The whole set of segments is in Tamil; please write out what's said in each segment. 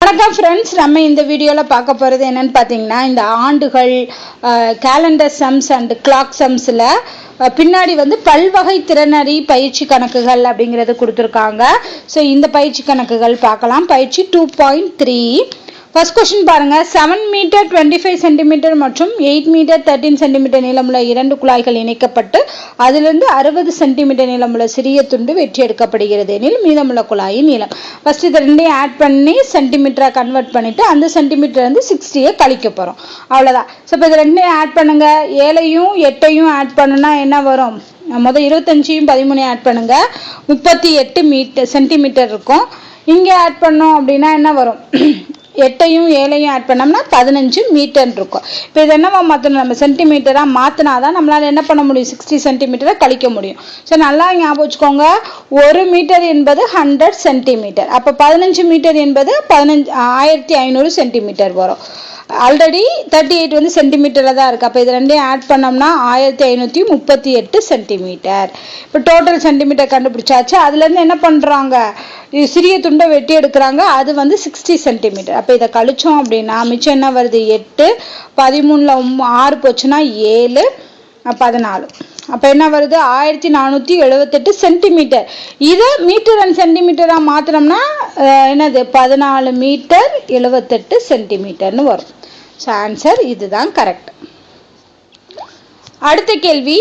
வணக்கம் ஃப்ரெண்ட்ஸ் நம்ம இந்த வீடியோவில் பார்க்க போகிறது என்னென்னு பார்த்தீங்கன்னா இந்த ஆண்டுகள் கேலண்டர் சம்ஸ் அண்ட் கிளாக் சம்ஸில் பின்னாடி வந்து பல்வகை திறனறி பயிற்சி கணக்குகள் அப்படிங்கிறது கொடுத்துருக்காங்க. ஸோ இந்த பயிற்சி கணக்குகள் பார்க்கலாம். பயிற்சி two point three first question பாருங்கள் seven metre twenty five centimetre மற்றும் எயிட் மீட்டர் தேர்ட்டின் சென்டிமீட்டர் நீளமுள்ள இரண்டு குழாய்கள் இணைக்கப்பட்டு அதிலிருந்து அறுபது சென்டிமீட்டர் நீளமுள்ள சிறிய துண்டு வெற்றி எடுக்கப்படுகிறது. எனில் மீதமுள்ள குழாயின் நீளம். ஃபஸ்ட் இது ரெண்டையும் ஆட் பண்ணி சென்டிமீட்டராக கன்வெர்ட் பண்ணிவிட்டு அந்த சென்டிமீட்டர் வந்து சிக்ஸ்டியை கழிக்க போகிறோம் அவ்வளோதான் ஸோ இப்போ இது ரெண்டையும் ஆட் பண்ணுங்கள் ஏழையும் எட்டையும் ஆட் பண்ணுனா என்ன வரும்? மொதல் இருபத்தஞ்சையும் பதிமூணையும் ஆட் பண்ணுங்கள் முப்பத்தி எட்டு மீட்டர் சென்டிமீட்டர் இருக்கும். இங்கே ஆட் பண்ணோம் அப்படின்னா என்ன வரும்? எட்டையும் ஏழையும் ஆட் பண்ணோம்னா பதினஞ்சு மீட்டர் இருக்கும். இப்போ இது என்னவா மாற்றணும் நம்ம சென்டிமீட்டராக மாற்றினா தான் நம்மளால் என்ன பண்ண முடியும்? சிக்ஸ்டி சென்டிமீட்டரை கழிக்க முடியும். ஸோ நல்லா ஞாபகம் வச்சுக்கோங்க. ஒரு மீட்டர் என்பது ஹண்ட்ரட் சென்டிமீட்டர் அப்போ பதினஞ்சு மீட்டர் என்பது பதினஞ்சு ஆயிரத்தி ஐநூறு சென்டிமீட்டர் வரும். ஆல்ரெடி தேர்ட்டி எயிட் வந்து சென்டிமீட்டரில் தான் இருக்குது அப்போ இது ரெண்டையும் ஆட் பண்ணோம்னா ஆயிரத்தி ஐநூற்றி முப்பத்தி எட்டு சென்டிமீட்டர் இப்போ டோட்டல் சென்டிமீட்டர் கண்டுபிடிச்சாச்சு. அதுலேருந்து என்ன பண்ணுறாங்க சிறிய துண்டை வெட்டி எடுக்கிறாங்க. அது வந்து சிக்ஸ்டி சென்டிமீட்டர் அப்போ இதை கழிச்சோம் அப்படின்னா மிச்சம் என்ன வருது? எட்டு. பதிமூணில் ஆறு போச்சுன்னா ஏழு. பதினாலு. அப்போ என்ன வருது? ஆயிரத்தி நானூற்றி எழுபத்தெட்டு சென்டிமீட்டர். இதை மீட்டர் அண்ட் சென்டிமீட்டராக மாற்றினோம்னா என்னது? பதினாலு மீட்டர் எழுபத்தெட்டு சென்டிமீட்டர்னு வரும். ஸோ ஆன்சர் இதுதான் கரெக்ட் அடுத்த கேள்வி.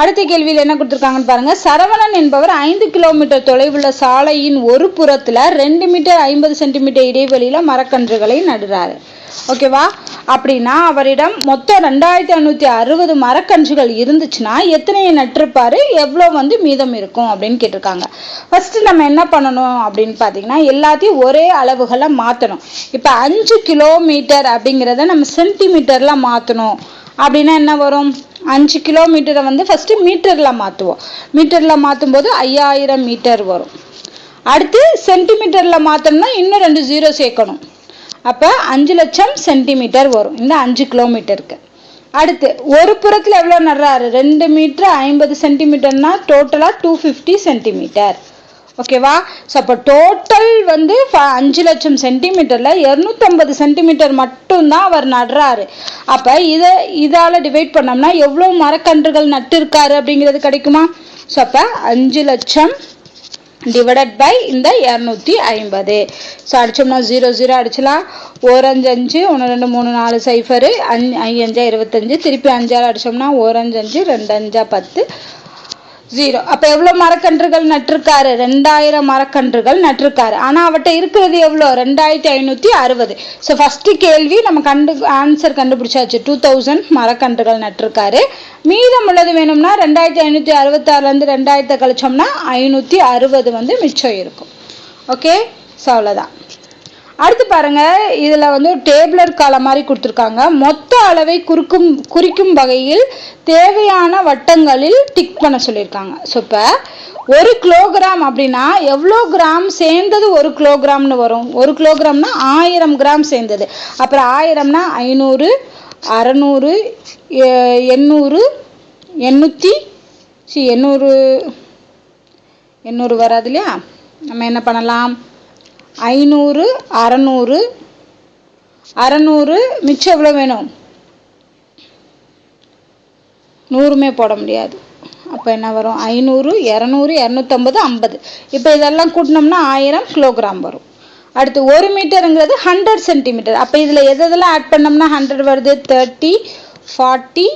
அடுத்த கேள்வியில் என்ன கொடுத்துருக்காங்கன்னு பாருங்க. சரவணன் என்பவர் ஐந்து கிலோமீட்டர் தொலைவுள்ள சாலையின் ஒரு புறத்தில் ரெண்டு மீட்டர் ஐம்பது சென்டிமீட்டர் இடைவெளியில் மரக்கன்றுகளை நடுறாரு. ஓகேவா? அப்படின்னா அவரிடம் மொத்தம் ரெண்டாயிரத்தி ஐநூற்றி அறுபது மரக்கன்றுகள் இருந்துச்சுன்னா எத்தனையை நட்டிருப்பாரு? எவ்வளோ வந்து மீதம் இருக்கும் அப்படின்னு கேட்டிருக்காங்க. ஃபஸ்ட்டு நம்ம என்ன பண்ணணும் அப்படின்னு பார்த்தீங்கன்னா எல்லாத்தையும் ஒரே அளவுகளை மாற்றணும் இப்போ அஞ்சு கிலோமீட்டர் அப்படிங்கிறத நம்ம சென்டிமீட்டரில் மாற்றணும் அப்படின்னா என்ன வரும்? அஞ்சு கிலோமீட்டரை வந்து ஃபஸ்ட்டு மீட்டரில் மாற்றுவோம் மீட்டரில் மாற்றும் போது ஐயாயிரம் மீட்டர் வரும். அடுத்து சென்டிமீட்டரில் மாற்றோம்னா இன்னும் ரெண்டு ஜீரோ சேர்க்கணும். அப்போ அஞ்சு லட்சம் சென்டிமீட்டர் வரும். இந்த அஞ்சு கிலோமீட்டருக்கு. அடுத்து ஒரு புறத்தில் எவ்வளோ நடுறாரு? ரெண்டு மீட்டர் ஐம்பது சென்டிமீட்டர்னா டோட்டலாக டூ ஃபிஃப்டி சென்டிமீட்டர். ஓகேவா? ஸோ அப்போ டோட்டல் வந்து அஞ்சு லட்சம் சென்டிமீட்டரில் இரநூத்தம்பது சென்டிமீட்டர் மட்டும்தான் அவர் நடுறாரு. அப்போ இதை இதால் டிவைட் பண்ணோம்னா எவ்வளோ மரக்கன்றுகள் நட்டிருக்காரு அப்படிங்கிறது கிடைக்குமா? ஸோ அப்போ அஞ்சு லட்சம் டிவைடட் பை இந்த இரநூத்தி ஐம்பது. ஸோ அடித்தோம்னா ஜீரோ ஜீரோ அடிச்சலாம். ஓரஞ்சு அஞ்சு ஒன்று ரெண்டு மூணு நாலு சைஃபரு அஞ்சு ஐயஞ்சா இருபத்தஞ்சு. திருப்பி அஞ்சாறு அடித்தோம்னா ஓரஞ்சு அஞ்சு ரெண்டு அஞ்சா பத்து. ஜீரோ அப்போ எவ்வளோ மரக்கன்றுகள் நட்டிருக்காரு? ரெண்டாயிரம் மரக்கன்றுகள் நட்டிருக்காரு. ஆனால் அவர்கிட்ட இருக்கிறது எவ்வளோ ரெண்டாயிரத்தி ஐநூற்றி அறுபது. ஸோ ஃபஸ்ட்டு கேள்வி நம்ம கண்டு ஆன்சர் கண்டுபிடிச்சாச்சு. டூ தௌசண்ட் மரக்கன்றுகள் நட்டிருக்காரு. மீதம் உள்ளது வேணும்னா ரெண்டாயிரத்தி ஐநூற்றி அறுபத்தாறுலேருந்து ரெண்டாயிரத்தை கழிச்சோம்னா ஐநூற்றி அறுபது வந்து மிச்சம் இருக்கும். ஓகே ஸோ அவ்வளோதான் அடுத்து பாருங்க இதில் வந்து டேபிளர் காலம் மாதிரி கொடுத்துருக்காங்க. மொத்த அளவை குறுக்கும் குறிக்கும் வகையில் தேவையான வட்டங்களில் டிக் பண்ண சொல்லியிருக்காங்க. ஸோ இப்போ ஒரு கிலோகிராம் அப்படின்னா எவ்வளோ கிராம் சேர்ந்தது ஒரு கிலோகிராம்னு வரும். ஒரு கிலோகிராம்னா ஆயிரம் கிராம் சேர்ந்தது. அப்புறம் ஆயிரம்னா ஐநூறு அறநூறு எண்ணூறு எண்ணூற்றி சி எண்ணூறு எண்ணூறு வராது இல்லையா? நம்ம என்ன பண்ணலாம்? ஐநூறு அறநூறு அறநூறு மிச்சம் எவ்வளோ வேணும்? நூறுமே போட முடியாது. அப்போ என்ன வரும்? ஐநூறு இரநூறு இரநூத்தம்பது ஐம்பது. இப்போ இதெல்லாம் கூட்டினோம்னா ஆயிரம் கிலோகிராம் வரும். அடுத்து ஒரு மீட்டருங்கிறது ஹண்ட்ரட் சென்டிமீட்டர் அப்போ இதில் எதெல்லாம் ஆட் பண்ணோம்னா ஹண்ட்ரட் வருது? Thirty forty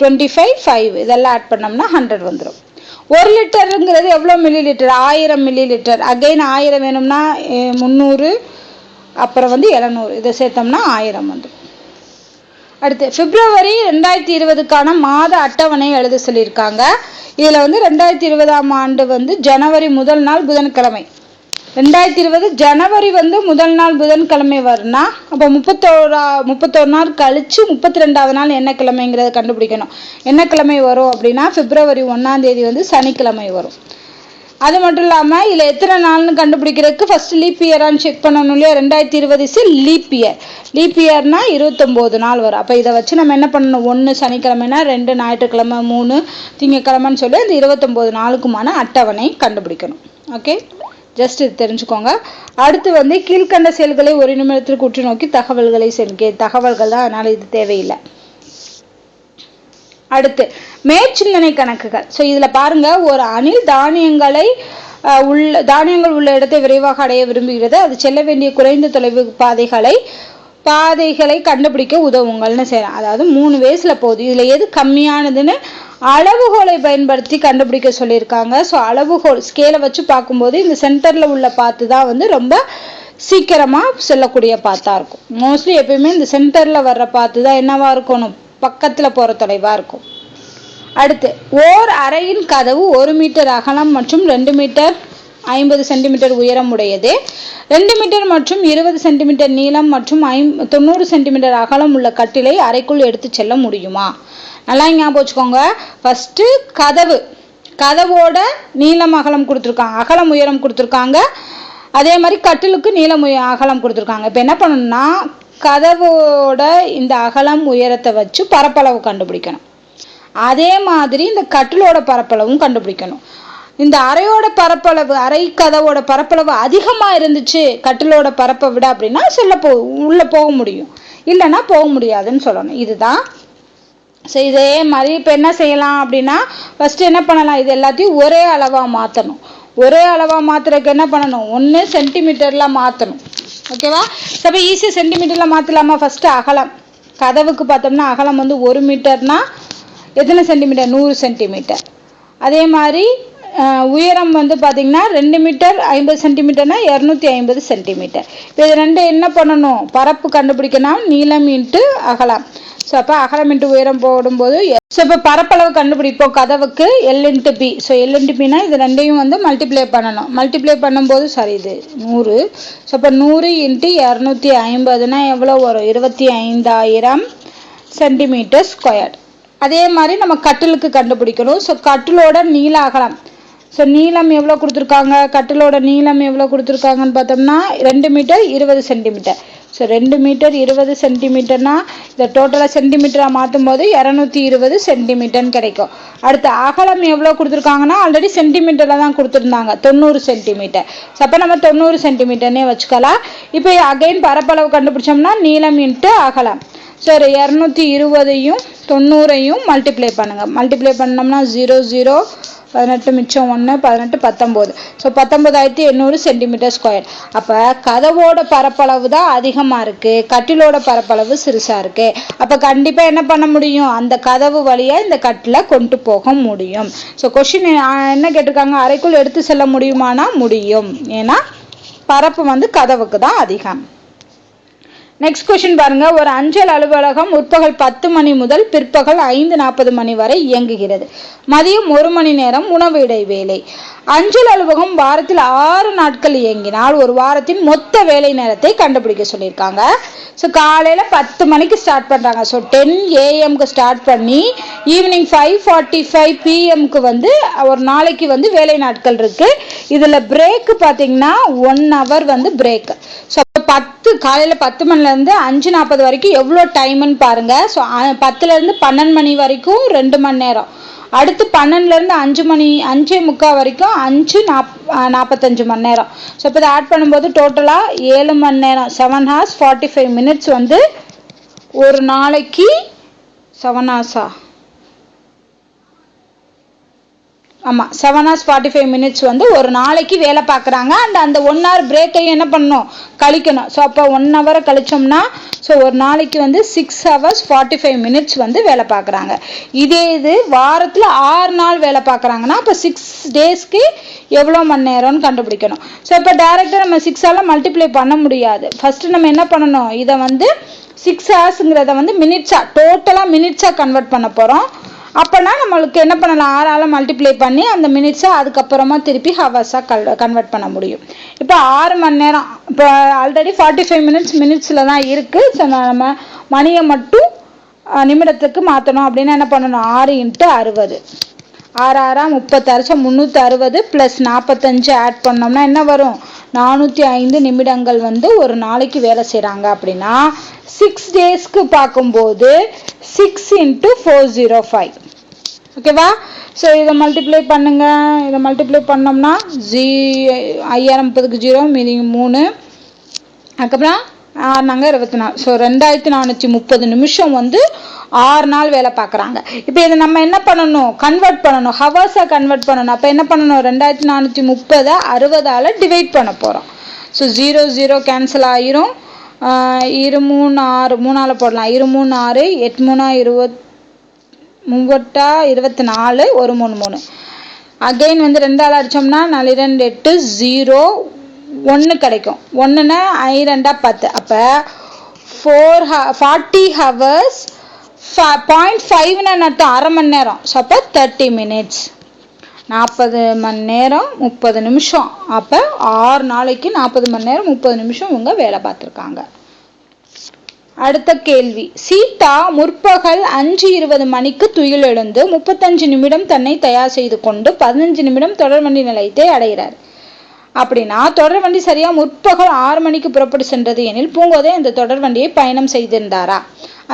twenty five five இதெல்லாம் ஆட் பண்ணோம்னா ஹண்ட்ரட் வந்துடும் ஒரு லிட்டருங்கிறது எவ்வளோ மில்லி லிட்டர் ஆயிரம் மில்லி லிட்டர் அகைன் ஆயிரம் வேணும்னா முந்நூறு அப்புறம் வந்து எழுநூறு. இதை சேர்த்தோம்னா ஆயிரம் வந்துடும் அடுத்து பிப்ரவரி ரெண்டாயிரத்தி இருபதுக்கான மாத அட்டவணை எழுத சொல்லியிருக்காங்க. இதில் வந்து ரெண்டாயிரத்தி இருபதாம் ஆண்டு வந்து ஜனவரி முதல் நாள் புதன்கிழமை. ரெண்டாயிரத்தி இருபது ஜனவரி வந்து முதல் நாள் புதன்கிழமை வரும்னா அப்போ முப்பத்தோரா முப்பத்தோரு நாள் கழித்து முப்பத்தி ரெண்டாவது நாள் என்ன கிழமைங்கிறத கண்டுபிடிக்கணும். என்ன கிழமை வரும் அப்படின்னா பிப்ரவரி ஒன்றாந்தேதி வந்து சனிக்கிழமை வரும். அது மட்டும் இல்லாமல் இதில் எத்தனை நாள்னு கண்டுபிடிக்கிறதுக்கு ஃபஸ்ட்டு லீப் இயரான்னு செக் பண்ணணும் இல்லையா? ரெண்டாயிரத்தி இருபது இஸ் லீப் இயர் லீப் இயர்னா இருபத்தொம்போது நாள் வரும். அப்போ இதை வச்சு நம்ம என்ன பண்ணணும்? ஒன்று சனிக்கிழமைனா ரெண்டு ஞாயிற்றுக்கிழமை மூணு திங்கக்கிழமைன்னு சொல்லி அந்த இருபத்தொம்போது நாளுக்குமான அட்டவணை கண்டுபிடிக்கணும். ஓகே ஜஸ்ட் இது தெரிஞ்சுக்கோங்க. அடுத்து வந்து கீழ்கண்ட செயல்களை ஒரு நிமிடத்திற்கு உற்று நோக்கி தகவல்களை செல்கே தகவல்கள் தான். அதனால் இது தேவையில்லை. அடுத்து மேற்சிந்தனை கணக்குகள். ஸோ இதில் பாருங்க ஒரு அணில் தானியங்களை உள்ள தானியங்கள் உள்ள இடத்தை விரைவாக அடைய விரும்புகிறது. அது செல்ல வேண்டிய குறைந்த தொலைவு பாதைகளை பாதைகளை கண்டுபிடிக்க உதவுங்கள்னு செய்யலாம். அதாவது மூணு வயசுல போகுது. இதில் எது கம்மியானதுன்னு அளவுகோலை பயன்படுத்தி கண்டுபிடிக்க சொல்லியிருக்காங்க. ஸோ அளவுகோல் ஸ்கேலை வச்சு பார்க்கும்போது இந்த சென்டரில் உள்ள பாத்து தான் வந்து ரொம்ப சீக்கிரமாக செல்லக்கூடிய பாத்தா இருக்கும். மோஸ்ட்லி எப்பயுமே இந்த சென்டரில் வர்ற பாத்து தான் என்னவா இருக்கணும்? பக்கத்தில் போகிற தொலைவாக இருக்கும். அடுத்து ஓர் அறையின் கதவு ஒரு மீட்டர் அகலம் மற்றும் ரெண்டு மீட்டர் ஐம்பது சென்டிமீட்டர் உயரம் உடையது. ரெண்டு மீட்டர் மற்றும் இருபது சென்டிமீட்டர் நீளம் மற்றும் ஐம் தொண்ணூறு சென்டிமீட்டர் அகலம் உள்ள கட்டிலை அறைக்குள் எடுத்து செல்ல முடியுமா? நல்லா ஞாபகம் வச்சுக்கோங்க. ஃபஸ்ட்டு கதவு. கதவோட நீளம் அகலம் கொடுத்துருக்காங்க. அகலம் உயரம் கொடுத்துருக்காங்க. அதே மாதிரி கட்டிலுக்கு நீளம் உய அகலம் கொடுத்துருக்காங்க. இப்போ என்ன பண்ணணும்னா கதவோட இந்த அகலம் உயரத்தை வச்சு பரப்பளவு கண்டுபிடிக்கணும். அதே மாதிரி இந்த கட்டிலோட பரப்பளவும் கண்டுபிடிக்கணும். இந்த அறையோட பரப்பளவு அறை கதவோட பரப்பளவு அதிகமாக இருந்துச்சு கட்டிலோட பரப்பை விட அப்படின்னா செல்ல போ உள்ளே போக முடியும். இல்லைன்னா போக முடியாதுன்னு சொல்லணும். இதுதான் ஸோ இதே மாதிரி இப்போ என்ன செய்யலாம் அப்படின்னா ஃபஸ்ட்டு என்ன பண்ணலாம்? இது எல்லாத்தையும் ஒரே அளவாக மாற்றணும் ஒரே அளவாக மாற்றுறதுக்கு என்ன பண்ணணும்? ஒன்று சென்டிமீட்டரில் மாற்றணும் ஓகேவா ஸோ அப்போ ஈஸியாக சென்டிமீட்டரில் மாற்றலாமா ஃபஸ்ட்டு அகலம். கதவுக்கு பார்த்தோம்னா அகலம் வந்து ஒரு மீட்டர்னா எத்தனை சென்டிமீட்டர் நூறு சென்டிமீட்டர் அதே மாதிரி உயரம் வந்து பார்த்திங்கன்னா ரெண்டு மீட்டர் ஐம்பது சென்டிமீட்டர்னா இரநூத்தி ஐம்பது சென்டிமீட்டர் இப்போ இது ரெண்டு என்ன பண்ணணும்? பரப்பு கண்டுபிடிக்கணும். நீளம் இன்ட்டு அகலம். ஸோ அப்போ அகலம் இன்ட்டு உயரம் போடும்போது ஸோ இப்போ பரப்பளவு கண்டுபிடிப்போம் கதவுக்கு L into B so L into பினா இது ரெண்டையும் வந்து மல்டிப்ளை பண்ணணும். மல்டிப்ளை பண்ணும்போது சாரி இது நூறு. ஸோ இப்போ நூறு இன்ட்டு இரநூத்தி ஐம்பதுனா எவ்வளோ வரும்? இருபத்தி ஐந்தாயிரம் சென்டிமீட்டர் ஸ்கொயர் அதே மாதிரி நம்ம கட்டிலுக்கு கண்டுபிடிக்கணும். ஸோ கட்டிலோட நீள அகலம். ஸோ நீளம் எவ்வளோ கொடுத்துருக்காங்க? கட்டிலோட நீளம் எவ்வளோ கொடுத்துருக்காங்கன்னு பார்த்தோம்னா ரெண்டு மீட்டர் இருபது சென்டிமீட்டர் ஸோ ரெண்டு மீட்டர் இருபது சென்டிமீட்டர்னா இதை டோட்டலாக சென்டிமீட்டராக மாற்றும் போது இரநூத்தி இருபது சென்டிமீட்டர்னு கிடைக்கும். அடுத்து அகலம் எவ்வளோ கொடுத்துருக்காங்கன்னா ஆல்ரெடி சென்டிமீட்டரில் தான் கொடுத்துருந்தாங்க. தொண்ணூறு சென்டிமீட்டர் ஸோ அப்போ நம்ம தொண்ணூறு சென்டிமீட்டர்னே வச்சுக்கலாம். இப்போ அகைன் பரப்பளவு கண்டுபிடிச்சோம்னா நீளம் இன்ட்டு அகலம். சரி இரநூத்தி இருபதையும் தொண்ணூறையும் மல்டிப்ளை பண்ணுங்கள் மல்டிப்ளை பண்ணோம்னா ஜீரோ ஜீரோ பதினெட்டு மிச்சம் ஒன்று பதினெட்டு பத்தொம்போது ஸோ பத்தொம்போதாயிரத்தி எண்ணூறு சென்டிமீட்டர் ஸ்கொயர் அப்போ கதவோட பரப்பளவு தான் அதிகமாக இருக்குது கட்டிலோட பரப்பளவு சிறுசாக இருக்குது அப்போ கண்டிப்பாக என்ன பண்ண முடியும்? அந்த கதவு வழியாக இந்த கட்டில கொண்டு போக முடியும். ஸோ கொஷின் என்ன கேட்டிருக்காங்க? அறைக்குள் எடுத்து செல்ல முடியுமானா? முடியும். ஏன்னா பரப்பு வந்து கதவுக்கு தான் அதிகம். நெக்ஸ்ட் கொஸ்டின் பாருங்க. ஒரு அஞ்சல் அலுவலகம் முற்பகல் பத்து மணி முதல் பிற்பகல் ஐந்து நாற்பது மணி வரை இயங்குகிறது. மதியம் ஒரு மணி நேரம் உணவு இடைவேளை. அஞ்சல் அலுவலகம் வாரத்தில் ஆறு நாட்கள் இயங்கினால் ஒரு வாரத்தின் மொத்த வேலை நேரத்தை கண்டுபிடிக்க சொல்லியிருக்காங்க. ஸோ காலையில் பத்து மணிக்கு ஸ்டார்ட் பண்ணுறாங்க ஸோ டென் ஏஎம்க்கு ஸ்டார்ட் பண்ணி ஈவினிங் ஃபைவ் ஃபார்ட்டி ஃபைவ் பிஎம்க்கு வந்து ஒரு நாளைக்கு வந்து வேலை நாட்கள் இருக்குது இதில் பிரேக்கு பார்த்தீங்கன்னா ஒன் ஹவர் வந்து பிரேக் ஸோ பத்து காலையில் பத்து மணிலேருந்து அஞ்சு நாற்பது வரைக்கும் எவ்வளோ டைம்னு பாருங்கள் ஸோ பத்துலேருந்து பன்னெண்டு மணி வரைக்கும் ரெண்டு மணி நேரம். அடுத்து பன்னெண்டுலேருந்து அஞ்சு மணி அஞ்சே முக்கால் வரைக்கும் அஞ்சு நாப் நாற்பத்தஞ்சு மணி நேரம். ஸோ இப்போ இதை ஆட் பண்ணும்போது டோட்டலாக ஏழு மணி நேரம் seven hours forty five minutes வந்து ஒரு நாளைக்கு செவன் ஹார்ஸா ஆமாம் seven hours forty five minutes வந்து ஒரு நாளைக்கு வேலை பார்க்குறாங்க. அண்ட் அந்த ஒன் ஹவர் பிரேக்கையும் என்ன பண்ணணும்? கழிக்கணும். ஸோ அப்போ ஒன் ஹவரை கழிச்சோம்னா ஸோ ஒரு நாளைக்கு வந்து six hours forty five minutes வந்து வேலை பார்க்குறாங்க. இதே இது வாரத்தில் ஆறு நாள் வேலை பார்க்குறாங்கன்னா அப்போ சிக்ஸ் டேஸ்க்கு எவ்வளோ மணி நேரம்னு கண்டுபிடிக்கணும். ஸோ இப்போ டேரெக்டாக நம்ம சிக்ஸால் மல்டிப்ளை பண்ண முடியாது. ஃபஸ்ட்டு நம்ம என்ன பண்ணணும்? இதை வந்து சிக்ஸ் ஹவர்ஸுங்கிறத வந்து மினிட்ஸாக டோட்டலாக மினிட்ஸாக கன்வெர்ட் பண்ண போகிறோம் அப்போனா நம்மளுக்கு என்ன பண்ணலாம்? ஆறால் மல்டிப்ளை பண்ணி அந்த மினிட்ஸை அதுக்கப்புறமா திருப்பி ஹவர்ஸாக கல் கன்வெர்ட் பண்ண முடியும். இப்போ ஆறு மணி நேரம் இப்போ ஆல்ரெடி ஃபார்ட்டி ஃபைவ் மினிட்ஸ் மினிட்ஸில் தான் இருக்குது ஸோ நம்ம மணியை மட்டும் நிமிடத்துக்கு மாற்றணும் அப்படின்னு என்ன பண்ணணும்? ஆறு இன்ட்டு அறுபது. ஆறு ஆறா முப்பத்தாறு? முந்நூற்றி அறுபது ப்ளஸ் நாற்பத்தஞ்சு ஆட் பண்ணோம்னா என்ன வரும்? நானூற்றி ஐந்து நிமிடங்கள் வந்து ஒரு நாளைக்கு வேலை செய்கிறாங்க அப்படின்னா சிக்ஸ் டேஸ்க்கு பார்க்கும்போது six into four zero five ஓகேவா ஸோ இதை மல்டிப்ளை பண்ணுங்கள் இதை மல்டிப்ளை பண்ணோம்னா ஜீ ஐயாயிரம் முப்பதுக்கு ஜீரோ மீதி மூணு. அதுக்கப்புறம் ஆறுனாங்க இருபத்தி நாலு. ஸோ ரெண்டாயிரத்தி நானூற்றி முப்பது நிமிஷம் வந்து ஆறு நாள் வேலை பார்க்குறாங்க. இப்போ இதை நம்ம என்ன பண்ணணும்? கன்வெர்ட் பண்ணணும். ஹவர்ஸை கன்வெர்ட் பண்ணணும். அப்போ என்ன பண்ணணும்? ரெண்டாயிரத்தி நானூற்றி முப்பதை அறுபதால் டிவைட் பண்ண போகிறோம் ஸோ ஜீரோ ஜீரோ கேன்சல் ஆயிரும். இரு மூணு ஆறு மூணால் போடலாம். இரு மூணு ஆறு எட்டு மூணா இருபத் மூவட்டா இருபத்தி நாலு ஒரு மூணு மூணு. அகைன் வந்து ரெண்டால் அடித்தோம்னா நாலு ரெண்டு எட்டு ஜீரோ ஒன்று கிடைக்கும். ஒன்றுனா ஐ ரெண்டா பத்து. அப்போ ஃபோர் ஹ ஃபார்ட்டி ஹவர்ஸ் பாயிண்ட் ஃபைவ்னு அர்த்தம் அரை மணி நேரம். ஸோ அப்போ தேர்ட்டி மினிட்ஸ் நாற்பது மணி நேரம் முப்பது நிமிஷம். அப்போ ஆறு நாளைக்கு நாற்பது மணி நேரம் முப்பது நிமிஷம் இவங்க வேலை பார்த்துருக்காங்க. அடுத்த கேள்வி. சீதா முற்பகல் அஞ்சு இருபது மணிக்கு துயில் எழுந்து முப்பத்தஞ்சு நிமிடம் தன்னை தயார் செய்து கொண்டு பதினஞ்சு நிமிடம் தொடர்வண்டி நிலையத்தை அடைகிறார். அப்படின்னா தொடர்வண்டி சரியா முற்பகல் ஆறு மணிக்கு புறப்பட்டு சென்றது எனில் பூங்கோதை அந்த தொடர்வண்டியை பயணம் செய்திருந்தாரா?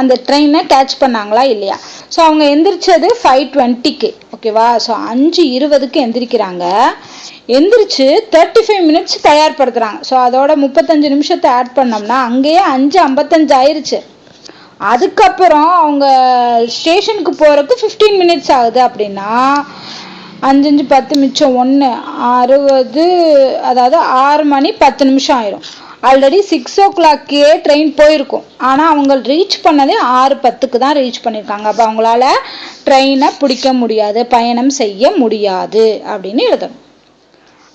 அந்த ட்ரெயினை கேட்ச் பண்ணாங்களா இல்லையா? ஸோ அவங்க எந்திரிச்சது ஃபைவ் டுவெண்ட்டிக்கு ஓகேவா ஸோ அஞ்சு இருபதுக்கு எந்திரிக்கிறாங்க. எந்திரிச்சு தேர்ட்டி ஃபைவ் மினிட்ஸ் தயார்படுத்துகிறாங்க ஸோ அதோட முப்பத்தஞ்சு நிமிஷத்தை ஆட் பண்ணோம்னா அங்கேயே அஞ்சு ஐம்பத்தஞ்சு ஆயிருச்சு. அதுக்கப்புறம் அவங்க ஸ்டேஷனுக்கு போகிறதுக்கு ஃபிஃப்டீன் மினிட்ஸ் ஆகுது அப்படின்னா அஞ்சஞ்சு பத்து மிச்சம் ஒன்று அறுபது அதாவது ஆறு மணி பத்து நிமிஷம் ஆயிரும். ஆல்ரெடி சிக்ஸ் ஓ கிளாக்கே ட்ரெயின் போயிருக்கும். ஆனால் அவங்க ரீச் பண்ணதே ஆறு பத்துக்கு தான் ரீச் பண்ணியிருக்காங்க அப்போ அவங்களால ட்ரெயினை பிடிக்க முடியாது பயணம் செய்ய முடியாது அப்படின்னு எழுதணும்.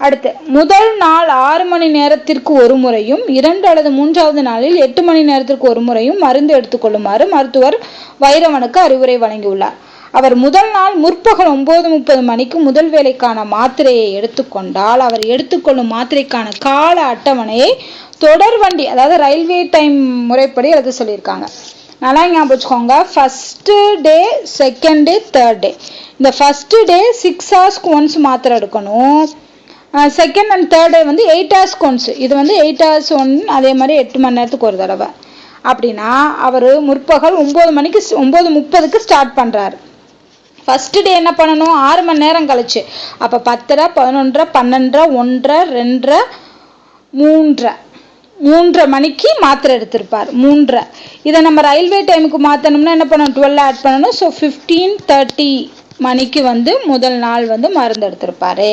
அடுத்து முதல் நாள் ஆறு மணி நேரத்திற்கு ஒரு முறையும் இரண்டு அல்லது மூன்றாவது நாளில் எட்டு மணி நேரத்திற்கு ஒரு முறையும் மருந்து எடுத்துக்கொள்ளுமாறு மருத்துவர் வைரவனுக்கு அறிவுரை வழங்கியுள்ளார். அவர் முதல் நாள் முற்பகல் ஒன்பது முப்பது மணிக்கு முதல் வேலைக்கான மாத்திரையை எடுத்துக்கொண்டால் அவர் எடுத்துக்கொள்ளும் மாத்திரைக்கான கால அட்டவணையை தொடர் வண்டி அதாவது ரயில்வே டைம் முறைப்படி எழுத சொல்லியிருக்காங்க. நல்லா ஞாபகம் வச்சுக்கோங்க. First day second day third day இந்த ஃபஸ்ட்டு டே சிக்ஸ் ஹவர்ஸ்க்கு ஒன்ஸ் மாத்திரை எடுக்கணும். செகண்ட் அண்ட் தேர்ட் டே வந்து எயிட் ஹவர்ஸ்க்கு ஒன்ஸ் இது வந்து எயிட் ஹவர்ஸ் ஒன் அதே மாதிரி எட்டு மணி நேரத்துக்கு ஒரு தடவை. அப்படின்னா அவர் முற்பகல் ஒம்பது மணிக்கு ஒம்பது முப்பதுக்கு ஸ்டார்ட் பண்ணுறாரு ஃபஸ்ட்டு டே என்ன பண்ணணும்? ஆறு மணி நேரம் கழிச்சு. அப்போ பத்தரை பதினொன்றரை பன்னெண்டரை ஒன்றரை ரெண்டரை மூன்றரை. மூன்றரை மணிக்கு மாத்திரை எடுத்திருப்பார். மூன்றரை. இதை நம்ம ரயில்வே டைமுக்கு மாற்றணும்னா என்ன பண்ணணும்? டுவெல் ஆட் பண்ணணும். ஸோ ஃபிஃப்டீன் தேர்ட்டி மணிக்கு வந்து முதல் நாள் வந்து மருந்து எடுத்திருப்பாரு.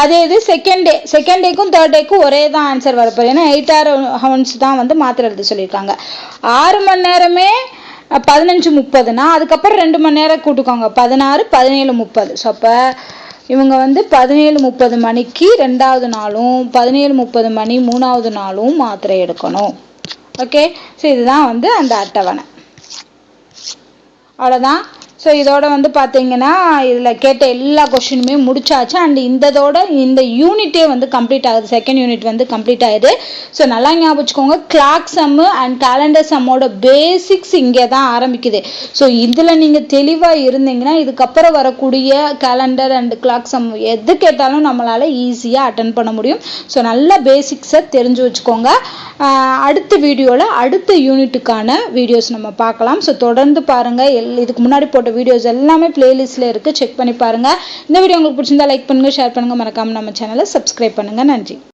அதே இது செகண்ட் டே செகண்ட் டேக்கும் தேர்ட் டேக்கும் ஒரே தான் ஆன்சர் வரப்போகுது. ஏன்னா எயிட் ஹவர் ஹவர்ஸ் தான் வந்து மாத்திரை எடுத்து சொல்லியிருக்காங்க. ஆறு மணி நேரமே பதினஞ்சு முப்பதுனா அதுக்கப்புறம் ரெண்டு மணி நேரம் கூட்டுக்கோங்க. பதினாறு பதினேழு முப்பது. ஸோ அப்போ இவங்க வந்து பதினேழு முப்பது மணிக்கு ரெண்டாவது நாளும் பதினேழு முப்பது மணி மூணாவது நாளும் மாத்திரை எடுக்கணும். ஓகே ஸோ இதுதான் வந்து அந்த அட்டவணை. அவ்வளோதான் ஸோ இதோட வந்து பார்த்தீங்கன்னா இதில் கேட்ட எல்லா கொஷினுமே முடிச்சாச்சு. அண்ட் இந்ததோட இந்த யூனிட்டே வந்து கம்ப்ளீட் ஆகுது. செகண்ட் யூனிட் வந்து கம்ப்ளீட் ஆகுது ஸோ நல்லா ஞாபகம் வச்சுக்கோங்க கிளாக் சம்மு அண்ட் கேலண்டர் சம்மோட பேசிக்ஸ் இங்கே தான் ஆரம்பிக்குது. ஸோ இதில் நீங்கள் தெளிவாக இருந்தீங்கன்னா இதுக்கப்புறம் வரக்கூடிய கேலண்டர் அண்ட் கிளாக் சம் எது கேட்டாலும் நம்மளால் ஈஸியாக அட்டன் பண்ண முடியும். ஸோ நல்ல பேசிக்ஸை தெரிஞ்சு வச்சுக்கோங்க. அடுத்த வீடியோவில் அடுத்த யூனிட்டுக்கான வீடியோஸ் நம்ம பார்க்கலாம். ஸோ தொடர்ந்து பாருங்கள் எல் இதுக்கு முன்னாடி போட்ட வீடியோஸ் எல்லாமே பிளேலிஸ்ட்டில் இருக்குது செக் பண்ணி பாருங்கள் இந்த வீடியோ உங்களுக்கு பிடிச்சிருந்தா லைக் பண்ணுங்கள் ஷேர் பண்ணுங்கள் மறக்காமல் நம்ம சேனலை சப்ஸ்கிரைப் பண்ணுங்கள் நன்றி.